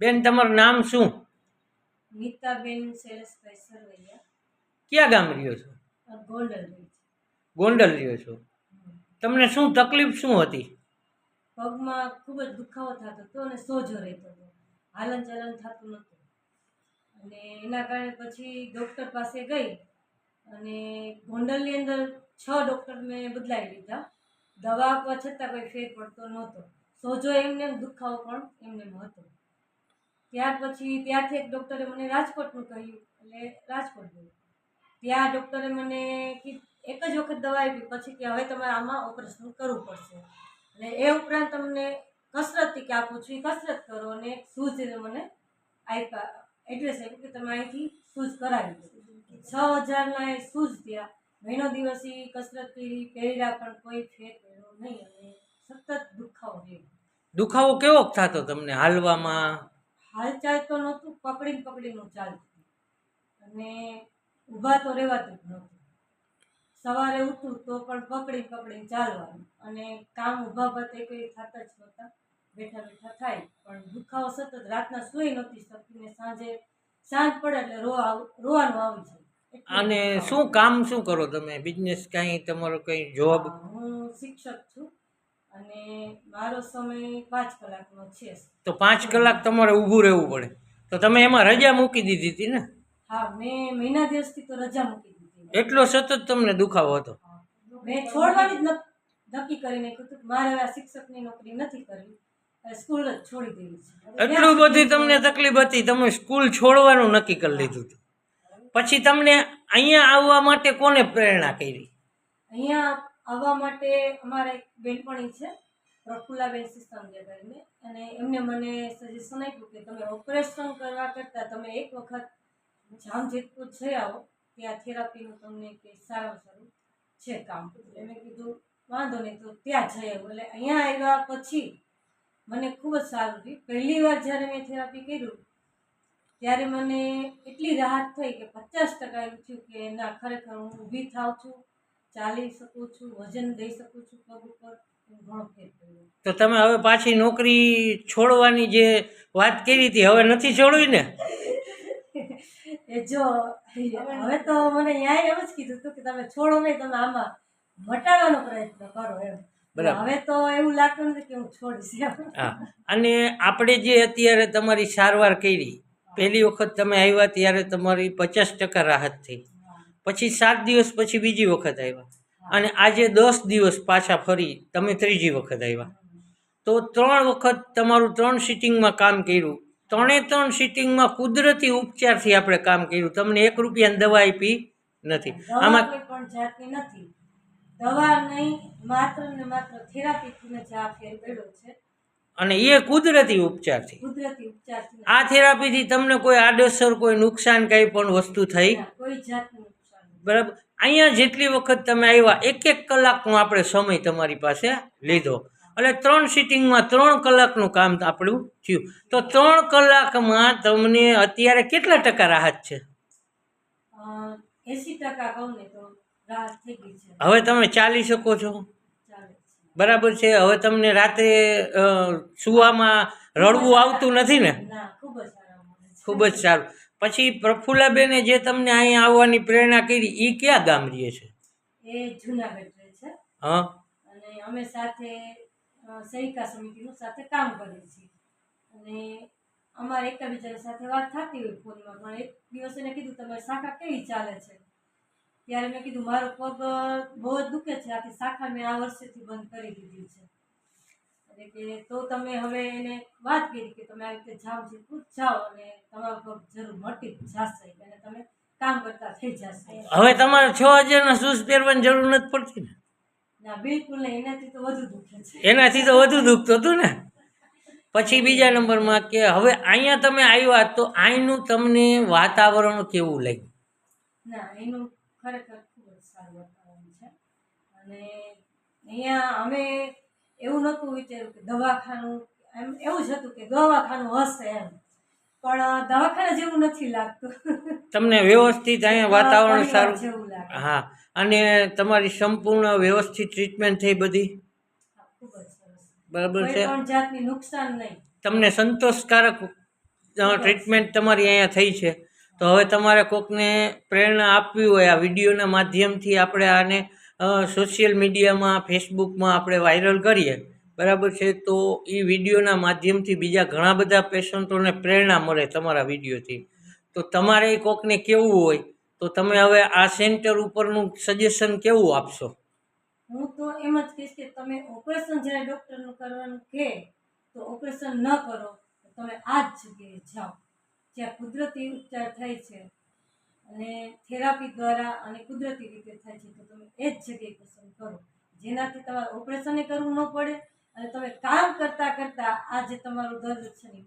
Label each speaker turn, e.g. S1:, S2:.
S1: બેન તમારું નામ શું?
S2: નીતાબેન શૈલેષભાઈ સરવૈયા.
S1: ક્યાં ગામ રહ્યો છો?
S2: ગોંડલ
S1: ગોંડલ રહ્યો છો. તમને શું તકલીફ શું હતી?
S2: પગમાં ખૂબ જ દુખાવો થતો હતો અને સોજો રહેતો હતો. હાલન ચલન થતું નહોતું. અને એના કારણે પછી ડૉક્ટર પાસે ગઈ અને ગોંડલની અંદર છ ડૉક્ટર મેં બદલાવી લીધા. દવા આપવા છતાં કોઈ ફેર પડતો નહોતો. સોજો એમને એમ દુખાવો પણ એમને હતો ત્યાર પછી ત્યારથી એક ડૉક્ટરે મને રાજકોટનું કહ્યું, એટલે રાજકોટ ગયું ત્યાં ડૉક્ટરે મને એક જ વખત દવા આપી, પછી કે હવે તમારે આમાં ઓપરેશન કરવું પડશે. અને એ ઉપરાંત તમને કસરત કે આપું છું એ કસરત કરો અને શૂઝ મને આપ્યા એડ્રેસ આપ્યું કે તમે અહીંથી શૂઝ કરાવી દો. છ હજારના એ શૂઝ થયા. મહિનો દિવસ એ કસરત કરી, પહેર્યા પણ કોઈ ફેર પડ્યો નહીં. અને સતત દુખાવો રહ્યો.
S1: દુખાવો કેવો થતો તમને હાલવામાં?
S2: હાલચાલ તો નહોતું પકડીને પકડીને હું ચાલતી અને ઊભા તો રહેવાતું જ નહોતું. સવારે ઉઠું તો પણ પકડીને પકડીને ચાલવાનું. અને કામ ઊભા તે કંઈ થતા જ નહોતા. બેઠા બેઠા થાય. પણ દુખાવો સતત રાતના સૂઈ નહોતી શકતી ને સાંજે સાંજ પડે એટલે રોવા રોવાનું આવી જાય.
S1: અને શું કામ શું કરો તમે? બિઝનેસ કાંઈ તમારો કંઈ જોબ
S2: હું શિક્ષક છું. અને મારો સમય પાંચ કલાકનો છે.
S1: તો પાંચ કલાક તમારે ઊભું રહેવું પડે. તો તમે એમાં રજા મૂકી દીધી હતી ને?
S2: હા મેં મહિના દિવસથી તો રજા મૂકી દીધી
S1: એટલો સતત તમને દુખાવો હતો?
S2: મેં છોડવાની જ નક્કી કરી કીધું મારે આ શિક્ષકની નોકરી નથી કરવી. સ્કૂલ જ છોડી દેવી છે.
S1: એટલું બધી તમને તકલીફ હતી તમે સ્કૂલ છોડવાનું નક્કી કરી લીધું હતું. પછી તમને અહીંયા આવવા માટે કોને પ્રેરણા કરી?
S2: અહીંયા આવવા માટે અમારે એક બેનપણી છે પ્રફુલ્લાબેન સિસ્ટમ કરીને અને એમને મને સજેશન આપ્યું કે તમે ઓપરેશન કરવા કરતાં તમે એક વખત જામજેતપુર જઈ આવો, ત્યાં થેરાપીનું તમને કે સારામાં સારું છે કામ. એટલે મેં કીધું, વાંધો નહીં, તો ત્યાં જઈ આવું. એટલે અહીંયા આવ્યા પછી મને ખૂબ જ સારું થયું. પહેલી વાર જ્યારે મેં થેરાપી કર્યું, ત્યારે મને એટલી રાહત થઈ કે પચાસ ટકા એવું થયું કે ના, ખરેખર હું ઊભી થાઉં છું. ચાલી શકું છું વજન દઈ શકું છું પગ ઉપર
S1: તો તમે હવે પાછી નોકરી છોડવાની જે વાત કરી હતી હવે નથી છોડવી ને?
S2: એ જો હવે તો મને ન્યાય એમ જ કીધું હતું કે તમે છોડો નહીં તમે આમાં મટાડવાનો પ્રયત્ન કરો એમ. હવે તો એવું લાગતું નથી કે હું છોડીશ
S1: હા અને આપણે જે અત્યારે તમારી સારવાર કરી પહેલી વખત તમે આવ્યા ત્યારે તમારી પચાસ ટકા રાહત થઈ. પછી સાત દિવસ પછી બીજી વખત આવ્યા. અને આજે દસ દિવસ પાછા ફરી તમે ત્રીજી વખત આવ્યા. તો ત્રણ વખત તમારું ત્રણ સિટિંગમાં કામ કર્યું. ત્રણે ત્રણ સિટિંગમાં કુદરતી ઉપચારથી આપણે કામ કર્યું. તમને એક રૂપિયાની દવા આપી નથી. આમાં
S2: પણ જાતની નથી. દવા નહીં માત્ર ને માત્ર થેરાપીથી જ આ ફેર પડ્યો છે.
S1: અને એ કુદરતી ઉપચારથી.
S2: કુદરતી ઉપચારથી.
S1: આ થેરાપીથી તમને કોઈ આડઅસર કોઈ નુકસાન કંઈ પણ વસ્તુ થઈ?
S2: કોઈ નથી.
S1: બરાબર? અહીંયા જેટલી વખત તમે આવ્યા એક એક કલાકનો આપણે સમય તમારી પાસે લીધો. એટલે ત્રણ સિટિંગમાં ત્રણ કલાકનું કામ આપણું થયું. તો ત્રણ કલાકમાં તમને અત્યારે કેટલા ટકા રાહત છે? હવે તમે ચાલી શકો છો. બરાબર છે. હવે તમને રાત્રે સુવામાં રડવું આવતું નથી ને?
S2: ખૂબ જ સારું.
S1: પછી પ્રફુલ્લાબેને જે તમને અહીંયા આવવાની પ્રેરણા કરી એ ક્યાં ગામ રહે છે?
S2: એ જુનાગઢ રહે છે.
S1: હા.
S2: અને અમે સાથે સૈનિકા સમિતિનું સાથે કામ કરીએ છીએ. અને અમારે એકબીજાની સાથે વાત થતી હોય ફોનમાં પણ એક દિવસ એને કીધું તમારી શાખા કેવી ચાલે છે? ત્યારે મેં કીધું મારો પગ બહુ જ દુખે છે. આથી શાખા મેં આ વર્ષેથી બંધ કરી દીધી છે. એટલે કે તો તમે હવે એને વાત કરી કે તમે આવી રીતે જાઓ છે જ જાઓ અને તમારો પગ જરૂર મટી જશે અને તમે કામ કરતા થઈ જશે.
S1: હવે તમારે છ હજારના શૂઝ પહેરવાની જરૂર નથી પડતી ને?
S2: ના બિલકુલ નહીં. એનાથી તો વધુ દુખે છે.
S1: એનાથી તો વધુ દુખતું હતું ને? પછી બીજા નંબરમાં કે હવે અહીંયા તમે આવ્યા તો અહીંનું તમને વાતાવરણ કેવું લાગ્યું?
S2: ના એનું ખરેખર ખૂબ જ સારું વાતાવરણ છે. અને અહીંયા અમે એવું નહોતું વિચાર્યું કે દવાખાનું એમ એવું જ હતું કે દવાખાનું હશે એમ. પણ દવાખાના જેવું નથી લાગતું.
S1: તમને વ્યવસ્થિત અહીંયા વાતાવરણ સારું હા અને તમારી સંપૂર્ણ વ્યવસ્થિત ટ્રીટમેન્ટ થઈ બધી? બરાબર છે.
S2: જાતની નુકસાન નહીં.
S1: તમને સંતોષકારક ટ્રીટમેન્ટ તમારી અહીંયા થઈ છે. તો હવે તમારે કોકને પ્રેરણા આપવી હોય આ વિડીયોના માધ્યમથી આપણે આને સોશિયલ મીડિયામાં ફેસબુકમાં આપણે વાયરલ કરીએ. બરાબર છે? તો એ વિડીયોના માધ્યમથી બીજા ઘણા બધા પેશન્ટોને પ્રેરણા મળે તમારા વિડીયોથી. તો તમારે કોકને કેવું હોય, તો તમે હવે આ સેન્ટર ઉપરનું સજેશન કેવું આપશો?
S2: હું તો એમ જ કહીશ કે તમે ઓપરેશન જ્યારે ડૉક્ટરનું કરવાનું કહે તો ઓપરેશન ન કરો તમે આ જ જગ્યાએ જાઓ. જ્યાં કુદરતી ઉપચાર થાય છે. અને થેરાપી દ્વારા અને કુદરતી રીતે થાય છે, તો તમે એ જ જગ્યાએ પસંદ કરો. જેનાથી તમારે ઓપરેશને કરવું ન પડે અને તમે કામ કરતાં કરતાં આ જે તમારું દર્દ છે ને